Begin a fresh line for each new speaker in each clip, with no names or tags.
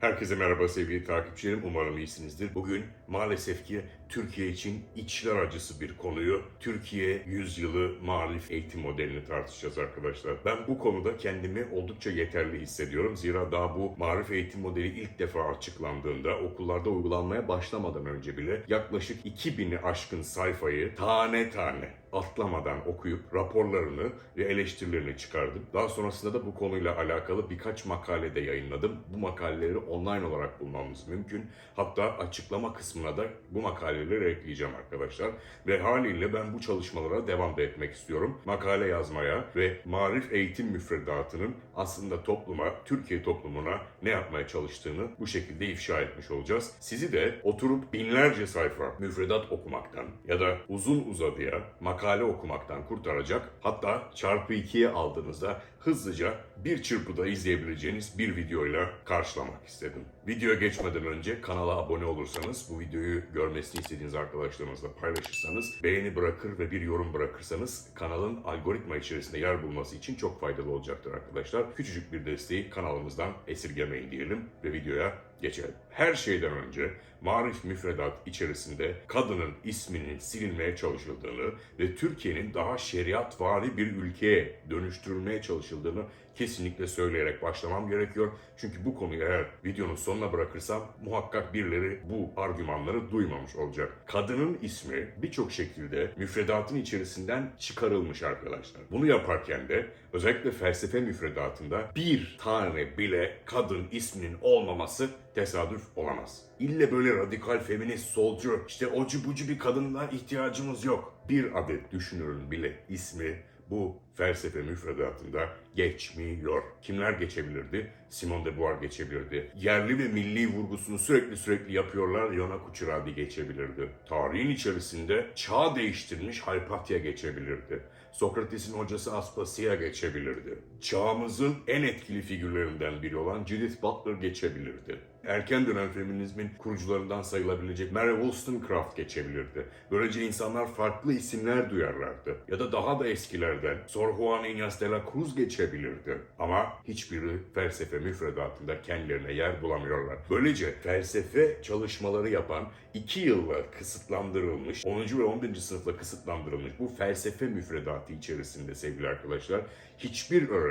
Herkese merhaba sevgili takipçilerim. Umarım iyisinizdir. Bugün maalesef ki Türkiye için içler acısı bir konuyu, Türkiye yüzyılı marif eğitim modelini tartışacağız arkadaşlar. Ben bu konuda kendimi oldukça yeterli hissediyorum. Zira daha bu marif eğitim modeli ilk defa açıklandığında okullarda uygulanmaya başlamadan önce bile yaklaşık 2000'i aşkın sayfayı tane tane atlamadan okuyup raporlarını ve eleştirilerini çıkardım. Daha sonrasında da bu konuyla alakalı birkaç makale de yayınladım. Bu makaleleri online olarak bulmamız mümkün. Hatta açıklama kısmına da bu makaleleri ekleyeceğim arkadaşlar. Ve haliyle ben bu çalışmalara devam da etmek istiyorum. Makale yazmaya ve marif eğitim müfredatının aslında topluma, Türkiye toplumuna ne yapmaya çalıştığını bu şekilde ifşa etmiş olacağız. Sizi de oturup binlerce sayfa müfredat okumaktan ya da uzun uzadıya makale okumaktan kurtaracak hatta çarpı ikiye aldığınızda hızlıca bir çırpıda izleyebileceğiniz bir videoyla karşılamak istedim. Videoya geçmeden önce kanala abone olursanız, bu videoyu görmesini istediğiniz arkadaşlarınızla paylaşırsanız, beğeni bırakır ve bir yorum bırakırsanız kanalın algoritma içerisinde yer bulması için çok faydalı olacaktır arkadaşlar. Küçücük bir desteği kanalımızdan esirgemeyin diyelim ve videoya geçelim. Her şeyden önce marif müfredat içerisinde kadının isminin silinmeye çalışıldığını ve Türkiye'nin daha şeriatvari bir ülkeye dönüştürülmeye çalışıldığını kesinlikle söyleyerek başlamam gerekiyor. Çünkü bu konuyu eğer videonun sonuna bırakırsam muhakkak birileri bu argümanları duymamış olacak. Kadının ismi birçok şekilde müfredatın içerisinden çıkarılmış arkadaşlar. Bunu yaparken de özellikle felsefe müfredatında bir tane bile kadın isminin olmaması tesadüf olamaz. İlle böyle radikal feminist, solcu, işte ocu bucu bir kadına ihtiyacımız yok. Bir adet düşünürün bile ismi bu felsefe müfredatında geçmiyor. Kimler geçebilirdi? Simone de Beauvoir geçebilirdi. Yerli ve milli vurgusunu sürekli sürekli yapıyorlar. Yona Kuchuradi geçebilirdi. Tarihin içerisinde çağ değiştirmiş Hypatia geçebilirdi. Sokrates'in hocası Aspasia geçebilirdi. Çağımızın en etkili figürlerinden biri olan Judith Butler geçebilirdi. Erken dönem feminizmin kurucularından sayılabilecek Mary Wollstonecraft geçebilirdi. Böylece insanlar farklı isimler duyarlardı. Ya da daha da eskilerden Sor Juan Inés de la Cruz geçebilirdi. Ama hiçbiri felsefe müfredatında kendilerine yer bulamıyorlar. Böylece felsefe çalışmaları yapan iki yılla kısıtlandırılmış, 10. ve 11. sınıfla kısıtlandırılmış bu felsefe müfredatı içerisinde sevgili arkadaşlar hiçbir öğrenci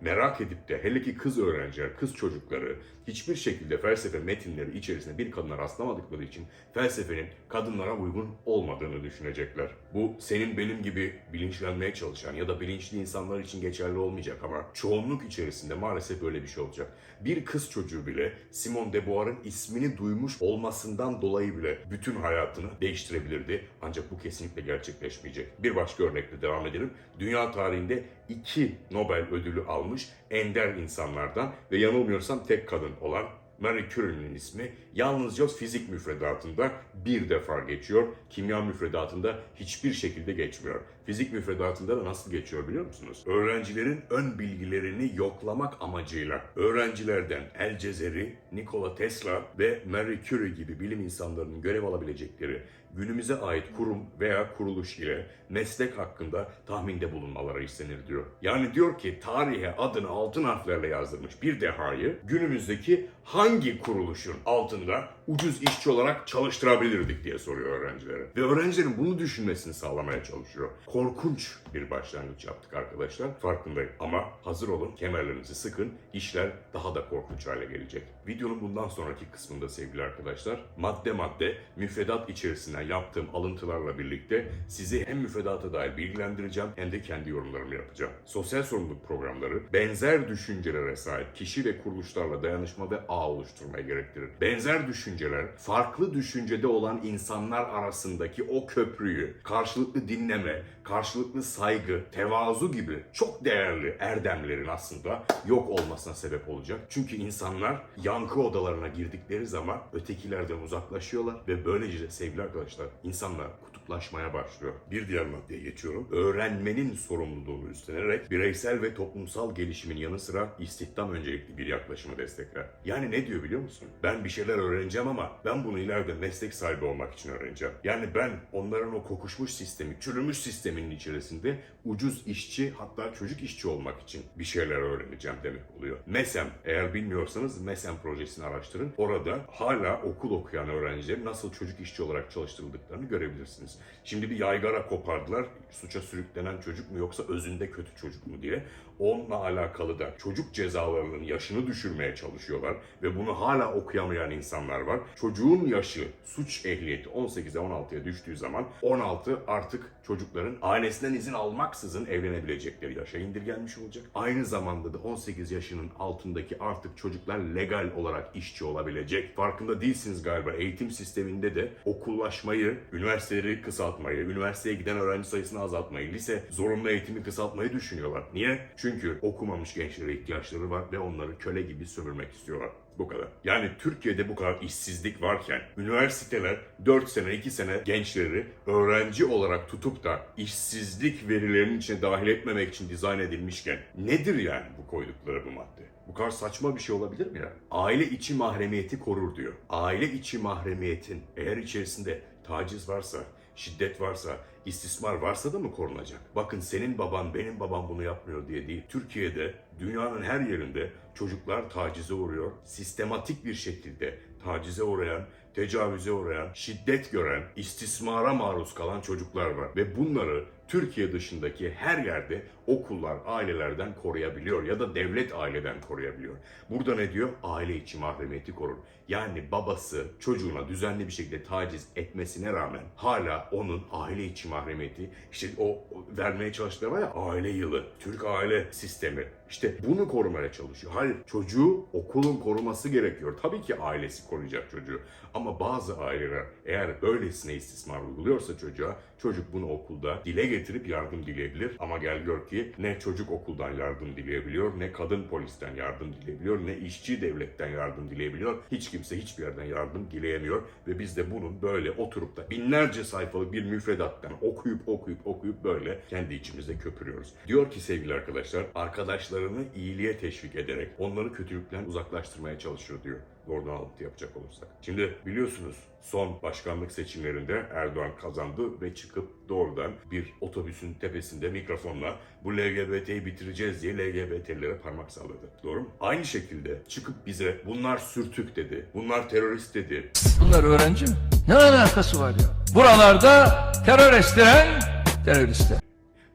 merak edip de hele ki kız öğrenciler, kız çocukları hiçbir şekilde felsefe metinleri içerisinde bir kadına rastlamadıkları için felsefenin kadınlara uygun olmadığını düşünecekler. Bu senin benim gibi bilinçlenmeye çalışan ya da bilinçli insanlar için geçerli olmayacak ama çoğunluk içerisinde maalesef böyle bir şey olacak. Bir kız çocuğu bile Simone de Beauvoir'ın ismini duymuş olmasından dolayı bile bütün hayatını değiştirebilirdi. Ancak bu kesinlikle gerçekleşmeyecek. Bir başka örnekle devam edelim. Dünya tarihinde iki Nobel ödülü almış ender insanlardan ve yanılmıyorsam tek kadın olan Marie Curie'nin ismi yalnızca fizik müfredatında bir defa geçiyor. Kimya müfredatında hiçbir şekilde geçmiyor. Fizik müfredatında da nasıl geçiyor biliyor musunuz? Öğrencilerin ön bilgilerini yoklamak amacıyla öğrencilerden El Cezeri, Nikola Tesla ve Marie Curie gibi bilim insanlarının görev alabilecekleri günümüze ait kurum veya kuruluş ile meslek hakkında tahminde bulunmaları istenir diyor. Yani diyor ki tarihe adını altın harflerle yazdırmış bir dehayı günümüzdeki hangi kuruluşun altında ucuz işçi olarak çalıştırabilirdik diye soruyor öğrencilere. Ve öğrencilerin bunu düşünmesini sağlamaya çalışıyor. Korkunç bir başlangıç yaptık arkadaşlar. Farkındayım. Ama hazır olun, kemerlerinizi sıkın. İşler daha da korkunç hale gelecek. Videonun bundan sonraki kısmında sevgili arkadaşlar, madde madde müfredat içerisinden yaptığım alıntılarla birlikte sizi hem müfredata dair bilgilendireceğim hem de kendi yorumlarımı yapacağım. Sosyal sorumluluk programları benzer düşüncelere sahip kişi ve kuruluşlarla dayanışma ve ağ oluşturmayı gerektirir. Benzer düşünceler, farklı düşüncede olan insanlar arasındaki o köprüyü karşılıklı dinleme, karşılıklı saygı, tevazu gibi çok değerli erdemlerin aslında yok olmasına sebep olacak. Çünkü insanlar yankı odalarına girdikleri zaman ötekilerden uzaklaşıyorlar ve böylece de sevgili arkadaşlar insanlar kutuplaşmaya başlıyor. Bir diğer maddeye geçiyorum. Öğrenmenin sorumluluğunu üstlenerek bireysel ve toplumsal gelişimin yanı sıra istihdam öncelikli bir yaklaşımı destekler. Yani ne diyor biliyor musun? Ben bir şeyler öğreneceğim ama ben bunu ileride meslek sahibi olmak için öğreneceğim. Yani ben onların o kokuşmuş sistemi, çürümüş sisteminin içerisinde ucuz işçi hatta çocuk işçi olmak için bir şeyler öğreneceğim demek oluyor. MESEM, eğer bilmiyorsanız MESEM projesini araştırın. Orada hala okul okuyan öğrencilerin nasıl çocuk işçi olarak çalıştırıldıklarını görebilirsiniz. Şimdi bir yaygara kopardılar. Suça sürüklenen çocuk mu yoksa özünde kötü çocuk mu diye. Onunla alakalı da çocuk cezalarının yaşını düşürmeye çalışıyorlar ve bunu hala okuyamayan insanlar var. Çocuğun yaşı, suç ehliyeti 18'e 16'ya düştüğü zaman 16 artık çocukların ailesinden izin almaksızın evlenebilecekleri yaşa indirgenmiş olacak. Aynı zamanda da 18 yaşının altındaki artık çocuklar legal olarak işçi olabilecek. Farkında değilsiniz galiba eğitim sisteminde de okullaşmayı, üniversiteleri kısaltmayı, üniversiteye giden öğrenci sayısını azaltmayı, lise zorunlu eğitimi kısaltmayı düşünüyorlar. Niye? Çünkü okumamış gençlere ihtiyaçları var ve onları köle gibi sömürmek istiyorlar. Bu kadar. Yani Türkiye'de bu kadar işsizlik varken üniversiteler 4 sene 2 sene gençleri öğrenci olarak tutup da işsizlik verilerinin içine dahil etmemek için dizayn edilmişken nedir yani bu koydukları bu madde? Bu kadar saçma bir şey olabilir mi ya? Aile içi mahremiyeti korur diyor. Aile içi mahremiyetin eğer içerisinde taciz varsa, şiddet varsa, istismar varsa da mı korunacak? Bakın senin baban, benim babam bunu yapmıyor diye değil. Türkiye'de, dünyanın her yerinde çocuklar tacize uğruyor. Sistematik bir şekilde tacize uğrayan, tecavüze uğrayan, şiddet gören, istismara maruz kalan çocuklar var. Ve bunları Türkiye dışındaki her yerde okullar ailelerden koruyabiliyor ya da devlet aileden koruyabiliyor. Burada ne diyor? Aile içi mahremiyeti korur. Yani babası çocuğuna düzenli bir şekilde taciz etmesine rağmen hala onun aile içi mahremiyeti işte o vermeye çalıştığı var ya aile yılı, Türk aile sistemi. İşte bunu korumaya çalışıyor. Hayır çocuğu okulun koruması gerekiyor. Tabii ki ailesi koruyacak çocuğu. Ama bazı aileler eğer böylesine istismar uyguluyorsa çocuğa çocuk bunu okulda dile getirip yardım dileyebilir. Ama gel gör ki ne çocuk okuldan yardım dileyebiliyor, ne kadın polisten yardım dileyebiliyor, ne işçi devletten yardım dileyebiliyor. Hiç kimse hiçbir yerden yardım dileyemiyor ve biz de bunun böyle oturup da binlerce sayfalık bir müfredattan okuyup okuyup okuyup böyle kendi içimizde köpürüyoruz. Diyor ki sevgili arkadaşlar, arkadaşlarını iyiliğe teşvik ederek onları kötülükten uzaklaştırmaya çalışıyor diyor. Doğrudan alıntı yapacak olursak. Şimdi biliyorsunuz son başkanlık seçimlerinde Erdoğan kazandı ve çıkıp doğrudan bir otobüsün tepesinde mikrofonla bu LGBT'yi bitireceğiz diye LGBT'lilere parmak salladı. Doğru mu? Aynı şekilde çıkıp bize bunlar sürtük dedi, bunlar terörist dedi,
Bunlar öğrenci mi? Ne alakası var ya? Buralarda terör estiren teröristler.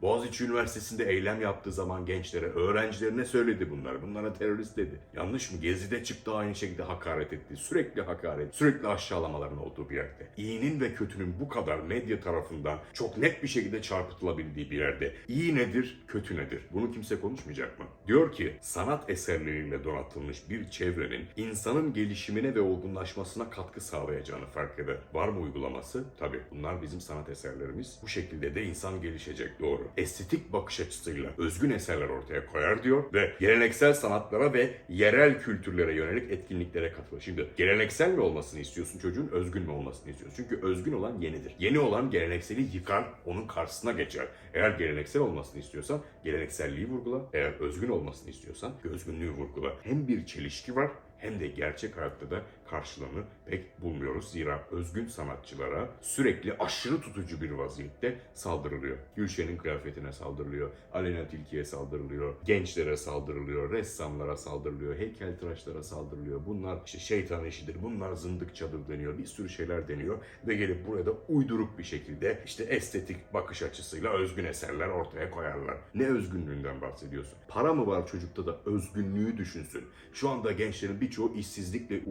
Boğaziçi Üniversitesi'nde eylem yaptığı zaman gençlere, öğrencilerine söyledi bunlar. Bunlara terörist dedi. Yanlış mı? Gezi'de çıktı aynı şekilde hakaret etti. Sürekli hakaret, sürekli aşağılamaların olduğu bir yerde. İyinin ve kötünün bu kadar medya tarafından çok net bir şekilde çarpıtılabildiği bir yerde. İyi nedir, kötü nedir? Bunu kimse konuşmayacak mı? Diyor ki sanat eserleriyle donatılmış bir çevrenin insanın gelişimine ve olgunlaşmasına katkı sağlayacağını fark eder. Var mı uygulaması? Tabii. Bunlar bizim sanat eserlerimiz. Bu şekilde de insan gelişecek. Doğru. Estetik bakış açısıyla özgün eserler ortaya koyar diyor ve geleneksel sanatlara ve yerel kültürlere yönelik etkinliklere katılır. Şimdi geleneksel mi olmasını istiyorsun çocuğun, özgün mü olmasını istiyorsun? Çünkü özgün olan yenidir. Yeni olan gelenekseli yıkar, onun karşısına geçer. Eğer geleneksel olmasını istiyorsan gelenekselliği vurgula. Eğer özgün olmasını istiyorsan özgünlüğü vurgula. Hem bir çelişki var hem de gerçek hayatta da karşılığını pek bulmuyoruz. Zira özgün sanatçılara sürekli aşırı tutucu bir vaziyette saldırılıyor. Gülşen'in kıyafetine saldırılıyor, Aleyna Tilki'ye saldırılıyor, gençlere saldırılıyor, ressamlara saldırılıyor, heykeltıraşlara saldırılıyor. Bunlar işte şeytan işidir, bunlar zındıkçadır deniyor, bir sürü şeyler deniyor ve gelip burada uyduruk bir şekilde işte estetik bakış açısıyla özgün eserler ortaya koyarlar. Ne özgünlüğünden bahsediyorsun? Para mı var çocukta da özgünlüğü düşünsün? Şu anda gençlerin birçoğu işsizlikle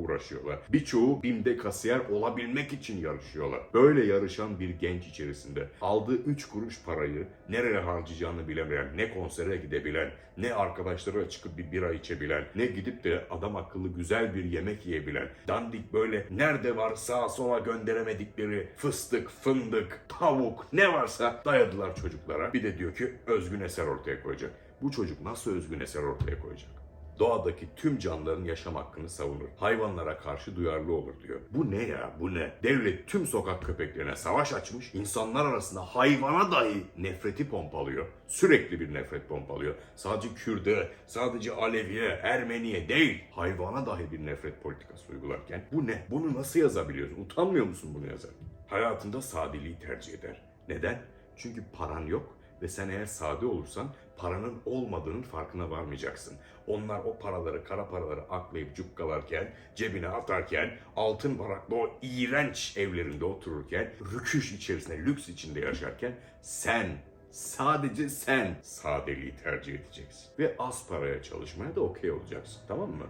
uğraşıyorlar. Birçoğu BİM'de kasiyer olabilmek için yarışıyorlar. Böyle yarışan bir genç içerisinde aldığı 3 kuruş parayı nereye harcayacağını bilemeyen, ne konsere gidebilen, ne arkadaşlara çıkıp bir bira içebilen, ne gidip de adam akıllı güzel bir yemek yiyebilen, dandik böyle nerede var sağa sola gönderemedikleri fıstık, fındık, tavuk ne varsa dayadılar çocuklara. Bir de diyor ki özgün eser ortaya koyacak. Bu çocuk nasıl özgün eser ortaya koyacak? Doğadaki tüm canlıların yaşam hakkını savunur. Hayvanlara karşı duyarlı olur diyor. Bu ne ya? Bu ne? Devlet tüm sokak köpeklerine savaş açmış. insanlar arasında hayvana dahi nefreti pompalıyor. Sürekli bir nefret pompalıyor. Sadece Kürt'e, sadece Alevi'ye, Ermeni'ye değil. Hayvana dahi bir nefret politikası uygularken bu ne? Bunu nasıl yazabiliyorsun? Utanmıyor musun bunu yazarken? Hayatında sadeliği tercih eder. Neden? Çünkü paran yok ve sen eğer sade olursan paranın olmadığının farkına varmayacaksın. Onlar o paraları, kara paraları aklayıp cukkalarken, cebine atarken, altın varaklı o iğrenç evlerinde otururken, rüküş içerisinde, lüks içinde yaşarken sen, sadece sen sadeliği tercih edeceksin. Ve az paraya çalışmaya da okey olacaksın. Tamam mı?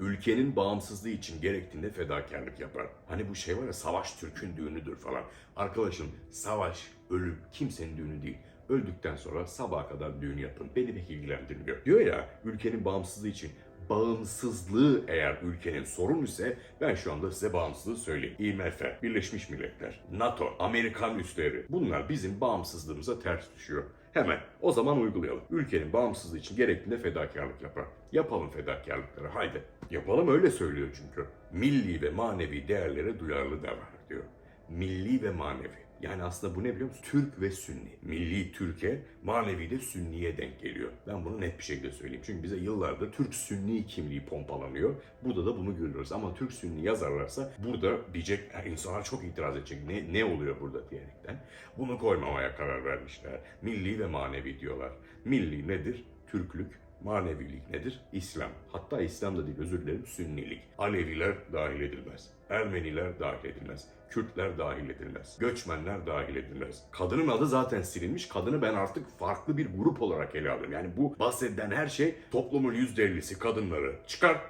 ülkenin bağımsızlığı için gerektiğinde fedakarlık yapar. Hani bu şey var ya savaş Türk'ün düğünüdür falan. Arkadaşım savaş, ölüm kimsenin düğünü değil. Öldükten sonra sabaha kadar düğün yapın. Beni pek ilgilendirmiyor. Diyor ya ülkenin bağımsızlığı için bağımsızlığı eğer ülkenin sorun ise ben şu anda size bağımsızlığı söyleyeyim. IMF, Birleşmiş Milletler, NATO, Amerikan üsleri bunlar bizim bağımsızlığımıza ters düşüyor. Hemen o zaman uygulayalım. Ülkenin bağımsızlığı için gerektiğinde fedakarlık yapar. Yapalım fedakarlıkları haydi. Yapalım öyle söylüyor çünkü. Milli ve manevi değerlere duyarlı davranır diyor. Milli ve manevi. Yani aslında bu ne biliyor musun? Türk ve Sünni. Milli Türkiye, manevi de Sünniye denk geliyor. Ben bunu net bir şekilde söyleyeyim. Çünkü bize yıllardır Türk Sünni kimliği pompalanıyor. Burada da bunu görüyoruz. Ama Türk Sünni yazarlarsa burada diyecek, "Ha, insanlar çok itiraz edecek. Ne, ne oluyor burada diyerekten. Bunu koymamaya karar vermişler. Milli ve manevi diyorlar. Milli nedir? Türklük, Manevilik nedir? İslam. Hatta İslam da değil özür dilerim Sünnilik. Aleviler dahil edilmez. Ermeniler dahil edilmez. Kürtler dahil edilmez. Göçmenler dahil edilmez. Kadının adı zaten silinmiş. Kadını ben artık farklı bir grup olarak ele alıyorum. Yani bu bahsedilen her şey toplumun %50'si kadınları çıkar.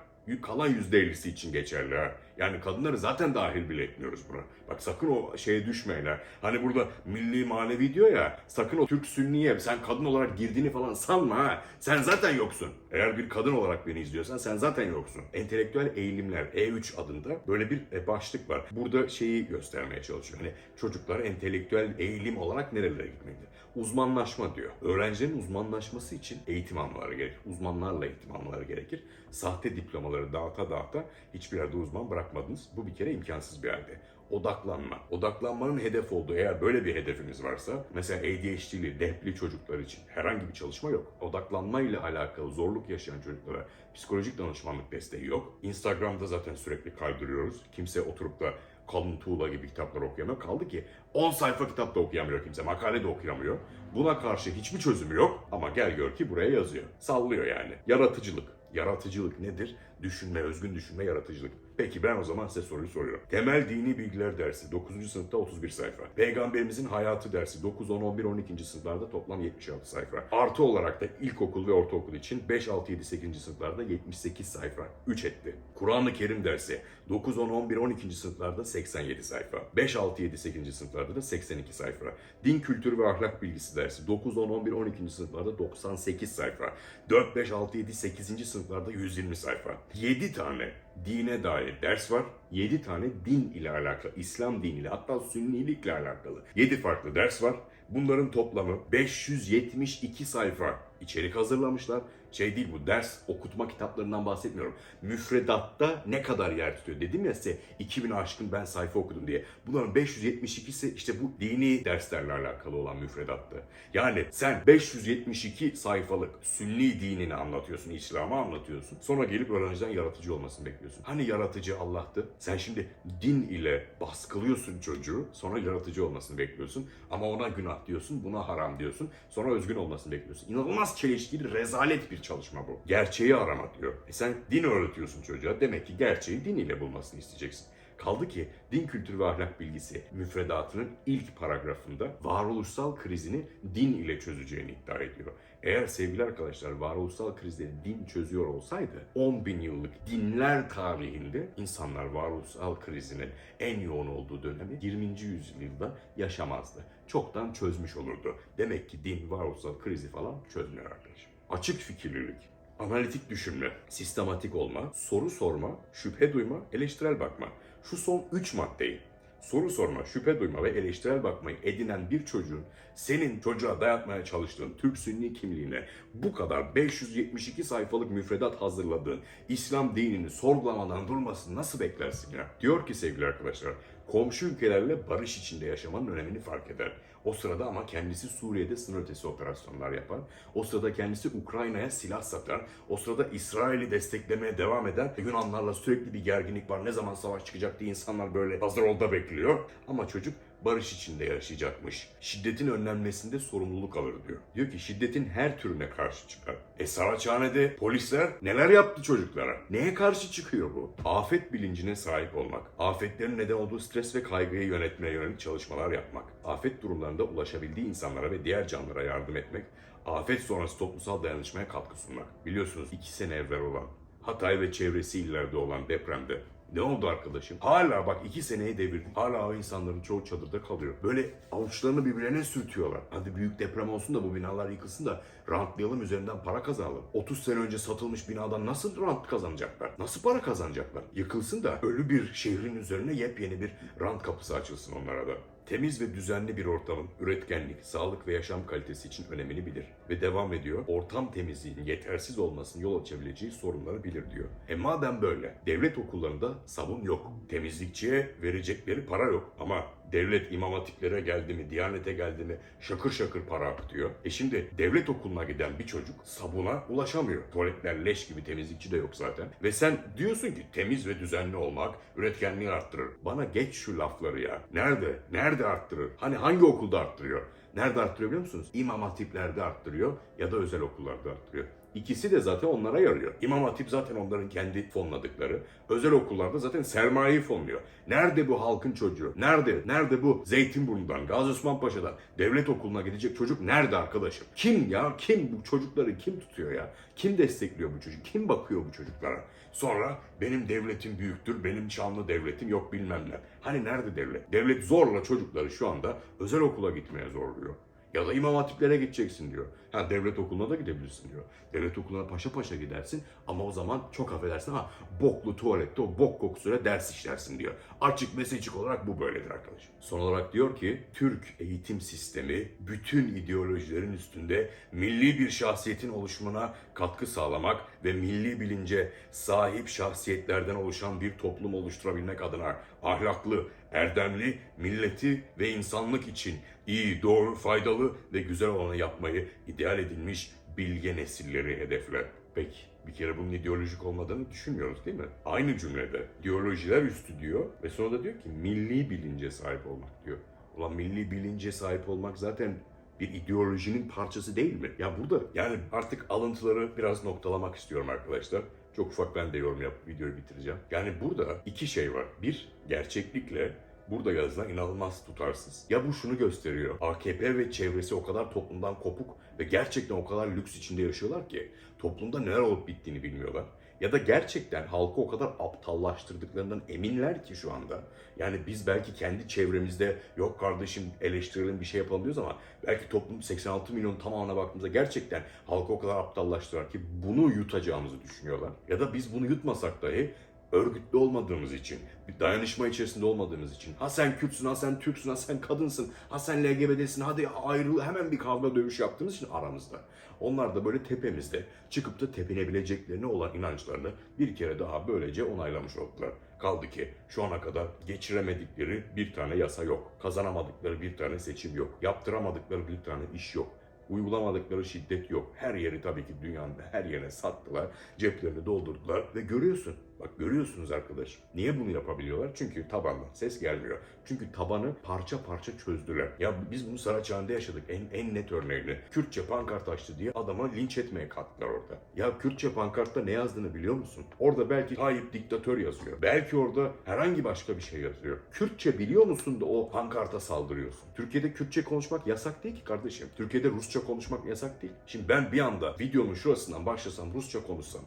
Kalan %50'si için geçerli ha. Yani kadınları zaten dahil bile etmiyoruz buna. Bak sakın o şeye düşmeyin ha. Hani burada milli manevi diyor ya. Sakın o Türk Sünniye sen kadın olarak girdiğini falan sanma ha. Sen zaten yoksun. Eğer bir kadın olarak beni izliyorsan sen zaten yoksun. Entelektüel eğilimler E3 adında böyle bir e, başlık var. Burada şeyi göstermeye çalışıyor. Hani çocuklar entelektüel eğilim olarak nerelere gitmelidir? Uzmanlaşma diyor. Öğrencilerin uzmanlaşması için eğitim almaları gerekir. Uzmanlarla eğitim almaları gerekir. Sahte diplomaları dağıta dağıta hiçbir yerde uzman bırakmadınız. Bu bir kere imkansız bir halde. Odaklanma. Odaklanmanın hedef olduğu eğer böyle bir hedefimiz varsa mesela ADHD'li, dehpli çocuklar için herhangi bir çalışma yok. Odaklanma ile alakalı zorluk yaşayan çocuklara psikolojik danışmanlık desteği yok. Instagram'da zaten sürekli kaydırıyoruz. Kimse oturup da Kalın Tuğla gibi kitaplar okuyamıyor. Kaldı ki 10 sayfa kitap da okuyamıyor kimse. Makale de okuyamıyor. Buna karşı hiçbir çözümü yok. Ama gel gör ki buraya yazıyor. Sallıyor yani. Yaratıcılık. Yaratıcılık nedir? Düşünme, özgün düşünme, yaratıcılık. Peki ben o zaman size soruyu soruyorum. Temel dini bilgiler dersi 9. sınıfta 31 sayfa. Peygamberimizin hayatı dersi 9, 10, 11, 12. sınıflarda toplam 76 sayfa. Artı olarak da ilkokul ve ortaokul için 5, 6, 7, 8. sınıflarda 78 sayfa. 3 etti. Kur'an-ı Kerim dersi 9, 10, 11, 12. sınıflarda 87 sayfa. 5, 6, 7, 8. sınıflarda da 82 sayfa. Din kültürü ve ahlak bilgisi dersi 9, 10, 11, 12. sınıflarda 98 sayfa. 4, 5, 6, 7, 8. sınıflarda 120 sayfa. 7 tane dine dair ders var. 7 tane din ile alakalı, İslam diniyle hatta sünnilikle alakalı 7 farklı ders var. Bunların toplamı 572 sayfa içerik hazırlamışlar. Şey değil bu ders okutma kitaplarından bahsetmiyorum. Müfredatta ne kadar yer tutuyor dedim ya size 2000 aşkın ben sayfa okudum diye. Bunların 572'si işte bu dini derslerle alakalı olan müfredatta. Yani sen 572 sayfalık sünni dinini anlatıyorsun, İslam'ı anlatıyorsun. Sonra gelip öğrenciden yaratıcı olmasını bekliyorsun. Hani yaratıcı Allah'tı? Sen şimdi din ile baskılıyorsun çocuğu. Sonra yaratıcı olmasını bekliyorsun. Ama ona günah diyorsun, buna haram diyorsun. Sonra özgün olmasını bekliyorsun. İnanılmaz çelişkili, rezalet bir çalışma bu. Gerçeği arama diyor. E sen din öğretiyorsun çocuğa. Demek ki gerçeği din ile bulmasını isteyeceksin. Kaldı ki din kültürü ve ahlak bilgisi müfredatının ilk paragrafında varoluşsal krizini din ile çözeceğini iddia ediyor. Eğer sevgili arkadaşlar varoluşsal krizleri din çözüyor olsaydı 10 bin yıllık dinler tarihinde insanlar varoluşsal krizinin en yoğun olduğu dönemi 20. yüzyılda yaşamazdı. Çoktan çözmüş olurdu. Demek ki din varoluşsal krizi falan çözmüyor arkadaşım. Açık fikirlilik, analitik düşünme, sistematik olma, soru sorma, şüphe duyma, eleştirel bakma. Şu son 3 maddeyi soru sorma, şüphe duyma ve eleştirel bakmayı edinen bir çocuğun senin çocuğa dayatmaya çalıştığın Türk Sünni kimliğine bu kadar 572 sayfalık müfredat hazırladığın İslam dinini sorgulamadan durmasını nasıl beklersin ya? Diyor ki sevgili arkadaşlar, komşu ülkelerle barış içinde yaşamanın önemini fark eder. O sırada ama kendisi Suriye'de sınır ötesi operasyonlar yapar. O sırada kendisi Ukrayna'ya silah satar. O sırada İsrail'i desteklemeye devam eder. Yunanlarla sürekli bir gerginlik var. Ne zaman savaş çıkacak diye insanlar böyle hazır olda bekliyor. Ama çocuk barış içinde yaşayacakmış. Şiddetin önlenmesinde sorumluluk alır diyor. Diyor ki şiddetin her türüne karşı çıkar. E Saraçhane'de polisler neler yaptı çocuklara? Neye karşı çıkıyor bu? Afet bilincine sahip olmak. Afetlerin neden olduğu stres ve kaygıyı yönetmeye yönelik çalışmalar yapmak. Afet durumlarında ulaşabildiği insanlara ve diğer canlılara yardım etmek. Afet sonrası toplumsal dayanışmaya katkı sunmak. Biliyorsunuz iki sene evvel olan Hatay ve çevresi illerde olan depremde ne oldu arkadaşım? Hala bak iki seneyi devirdi. Hala o insanların çoğu çadırda kalıyor. Böyle avuçlarını birbirlerine sürtüyorlar. Hadi büyük deprem olsun da bu binalar yıkılsın da rantlayalım üzerinden para kazanalım. 30 sene önce satılmış binadan nasıl rant kazanacaklar? Nasıl para kazanacaklar? Yıkılsın da ölü bir şehrin üzerine yepyeni bir rant kapısı açılsın onlara da. Temiz ve düzenli bir ortamın üretkenlik, sağlık ve yaşam kalitesi için önemini bilir. Ve devam ediyor, ortam temizliğinin yetersiz olmasının yol açabileceği sorunları bilir diyor. E madem böyle, devlet okullarında sabun yok. Temizlikçiye verecekleri para yok. Ama devlet imam hatiplere geldi mi, diyanete geldi mi şakır şakır para akıtıyor. E şimdi devlet okuluna giden bir çocuk sabuna ulaşamıyor. Tuvaletler leş gibi temizlikçi de yok zaten. Ve sen diyorsun ki temiz ve düzenli olmak üretkenliği arttırır. Bana geç şu lafları ya. Nerede? Nerede arttırır? Hani hangi okulda arttırıyor? Nerede arttırıyor biliyor musunuz? İmam hatiplerde arttırıyor ya da özel okullarda arttırıyor. İkisi de zaten onlara yarıyor. İmam Hatip zaten onların kendi fonladıkları. Özel okullarda zaten sermayeyi fonluyor. Nerede bu halkın çocuğu? Nerede? Nerede bu Zeytinburnu'dan, Gazi Osman Paşa'dan devlet okuluna gidecek çocuk nerede arkadaşım? Kim ya? Kim bu çocukları kim tutuyor ya? Kim destekliyor bu çocuk? Kim bakıyor bu çocuklara? Sonra benim devletim büyüktür, benim şanlı devletim yok bilmem ne. Hani nerede devlet? Devlet zorla çocukları şu anda özel okula gitmeye zorluyor. Ya da imam hatiplere gideceksin diyor. Ha devlet okuluna da gidebilirsin diyor. Devlet okuluna paşa paşa gidersin ama o zaman çok affedersin ha boklu tuvalette o bok kokusuyla ders işlersin diyor. Açık ve seçik olarak bu böyledir arkadaşım. Son olarak diyor ki Türk eğitim sistemi bütün ideolojilerin üstünde milli bir şahsiyetin oluşumuna katkı sağlamak ve milli bilince sahip şahsiyetlerden oluşan bir toplum oluşturabilmek adına ahlaklı, erdemli, milleti ve insanlık için iyi, doğru, faydalı ve güzel olanı yapmayı ideal edilmiş bilge nesilleri hedefler. Peki bir kere bunun ideolojik olmadığını düşünmüyoruz değil mi? Aynı cümlede ideolojiler üstü diyor ve sonra da diyor ki milli bilince sahip olmak diyor. Ulan milli bilince sahip olmak zaten bir ideolojinin parçası değil mi? Ya burada yani artık alıntıları biraz noktalamak istiyorum arkadaşlar. Çok ufak ben de yorum yapıp videoyu bitireceğim. Yani burada iki şey var. Bir, gerçeklikle burada yazılan inanılmaz tutarsız. Ya bu şunu gösteriyor. AKP ve çevresi o kadar toplumdan kopuk ve gerçekten o kadar lüks içinde yaşıyorlar ki toplumda neler olup bittiğini bilmiyorlar. Ya da gerçekten halkı o kadar aptallaştırdıklarından eminler ki şu anda. Yani biz belki kendi çevremizde yok kardeşim eleştirelim bir şey yapalım diyoruz ama belki toplum 86 milyon tamamına baktığımızda gerçekten halkı o kadar aptallaştılar ki bunu yutacağımızı düşünüyorlar. Ya da biz bunu yutmasak dahi örgütlü olmadığımız için, bir dayanışma içerisinde olmadığımız için, ha sen Kürtsün, ha sen Türksün, ha sen kadınsın, ha sen LGBT'sin, hadi ayrıl, hemen bir kavga dövüş yaptığımız için aramızda. Onlar da böyle tepemizde çıkıp da tepinebileceklerine olan inançlarını bir kere daha böylece onaylamış oldular. Kaldı ki şu ana kadar geçiremedikleri bir tane yasa yok. Kazanamadıkları bir tane seçim yok. Yaptıramadıkları bir tane iş yok. Uygulamadıkları şiddet yok. Her yeri tabii ki dünyanın her yerine sattılar. Ceplerini doldurdular ve görüyorsun. Bak görüyorsunuz arkadaş. Niye bunu yapabiliyorlar? Çünkü tabandan ses gelmiyor. Çünkü tabanı parça parça çözdüler. Ya biz bunu Saraçhane'de yaşadık. En, en net örneğini. Kürtçe pankart açtı diye adama linç etmeye kalktılar orada. Ya Kürtçe pankartta ne yazdığını biliyor musun? Orada belki Tayyip diktatör yazıyor. Belki orada herhangi başka bir şey yazıyor. Kürtçe biliyor musun da o pankarta saldırıyorsun. Türkiye'de Kürtçe konuşmak yasak değil ki kardeşim. Türkiye'de Rusça konuşmak yasak değil. Şimdi ben bir anda videonun şurasından başlasam Rusça konuşsam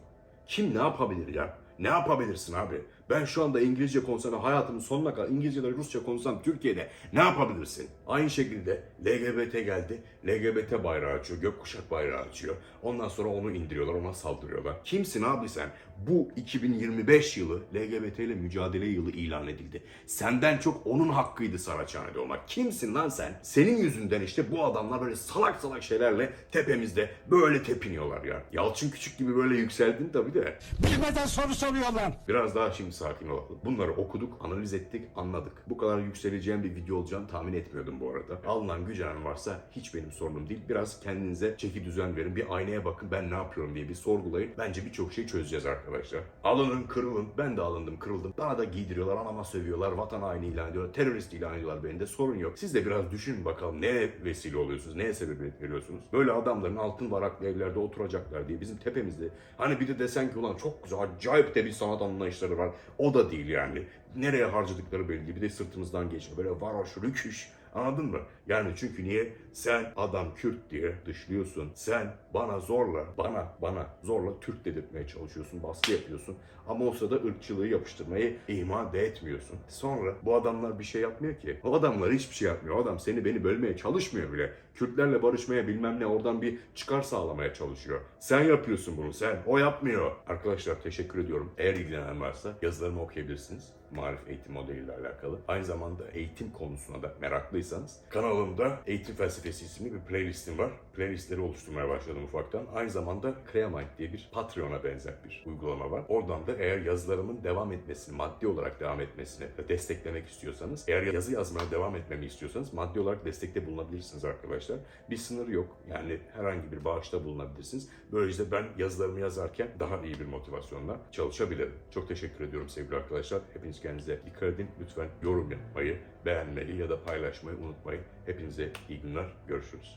kim ne yapabilir ya? Ne yapabilirsin abi? Ben şu anda İngilizce konuşsam hayatımın sonuna kadar İngilizce de Rusça konuşsam Türkiye'de ne yapabilirsin? Aynı şekilde LGBT geldi. LGBT bayrağı açıyor. Gökkuşak bayrağı açıyor. Ondan sonra onu indiriyorlar. Ona saldırıyorlar. Kimsin abi sen? Bu 2025 yılı LGBT ile mücadele yılı ilan edildi. Senden çok onun hakkıydı Saraçhane'de olmak. Kimsin lan sen? Senin yüzünden işte bu adamlar böyle salak salak şeylerle tepemizde böyle tepiniyorlar ya. Yalçın Küçük gibi böyle yükseldin tabii de.
Bilmeden soru soruyorlar.
Biraz daha şimdi sakin olalım. Bunları okuduk, analiz ettik, anladık. Bu kadar yükseleceğim bir video olacağını tahmin etmiyordum bu arada. Alınan gücenen varsa hiç benim sorunum değil. Biraz kendinize çeki düzen verin. Bir aynaya bakın ben ne yapıyorum diye bir sorgulayın. Bence birçok şey çözeceğiz arkadaşlar. Alının, kırılın. Ben de alındım, kırıldım. Bana da giydiriyorlar, anama sövüyorlar, vatan haini ilan ediyorlar, terörist ilan ediyorlar beni de. Sorun yok. Siz de biraz düşünün bakalım neye vesile oluyorsunuz, neye sebebiyet veriyorsunuz. Böyle adamların altın varaklı evlerde oturacaklar diye bizim tepemizde. Hani bir de desen ki ulan çok güzel, acayip de bir sanat anlayışları var. O da değil yani. Nereye harcadıkları belli değil. Bir de sırtımızdan geçiyor. Böyle varoş, rüküş. Anladın mı? Yani çünkü niye? Sen adam Kürt diye dışlıyorsun. Sen bana zorla, bana, bana zorla Türk dedirtmeye çalışıyorsun, baskı yapıyorsun. Ama o sırada ırkçılığı yapıştırmayı ihmal de etmiyorsun. Sonra bu adamlar bir şey yapmıyor ki. O adamlar hiçbir şey yapmıyor. O adam seni beni bölmeye çalışmıyor bile. Kürtlerle barışmaya bilmem ne oradan bir çıkar sağlamaya çalışıyor. Sen yapıyorsun bunu sen. O yapmıyor. Arkadaşlar teşekkür ediyorum. Eğer ilgilenen varsa yazılarımı okuyabilirsiniz. Marif eğitim modeliyle alakalı. Aynı zamanda eğitim konusuna da meraklıysanız kanalımda Eğitim Felsefesi isimli bir playlistim var. Playlistleri oluşturmaya başladım ufaktan. Aynı zamanda Creamite diye bir Patreon'a benzer bir uygulama var. Oradan da eğer yazılarımın devam etmesini, maddi olarak devam etmesini desteklemek istiyorsanız, eğer yazı yazmaya devam etmemi istiyorsanız maddi olarak destekte bulunabilirsiniz arkadaşlar. Bir sınır yok. Yani herhangi bir bağışta bulunabilirsiniz. Böylece ben yazılarımı yazarken daha iyi bir motivasyonla çalışabilirim. Çok teşekkür ediyorum sevgili arkadaşlar. Hepiniz kendinize dikkat edin. Lütfen yorum yapmayı, beğenmeyi ya da paylaşmayı unutmayın. Hepinize iyi günler. Görüşürüz.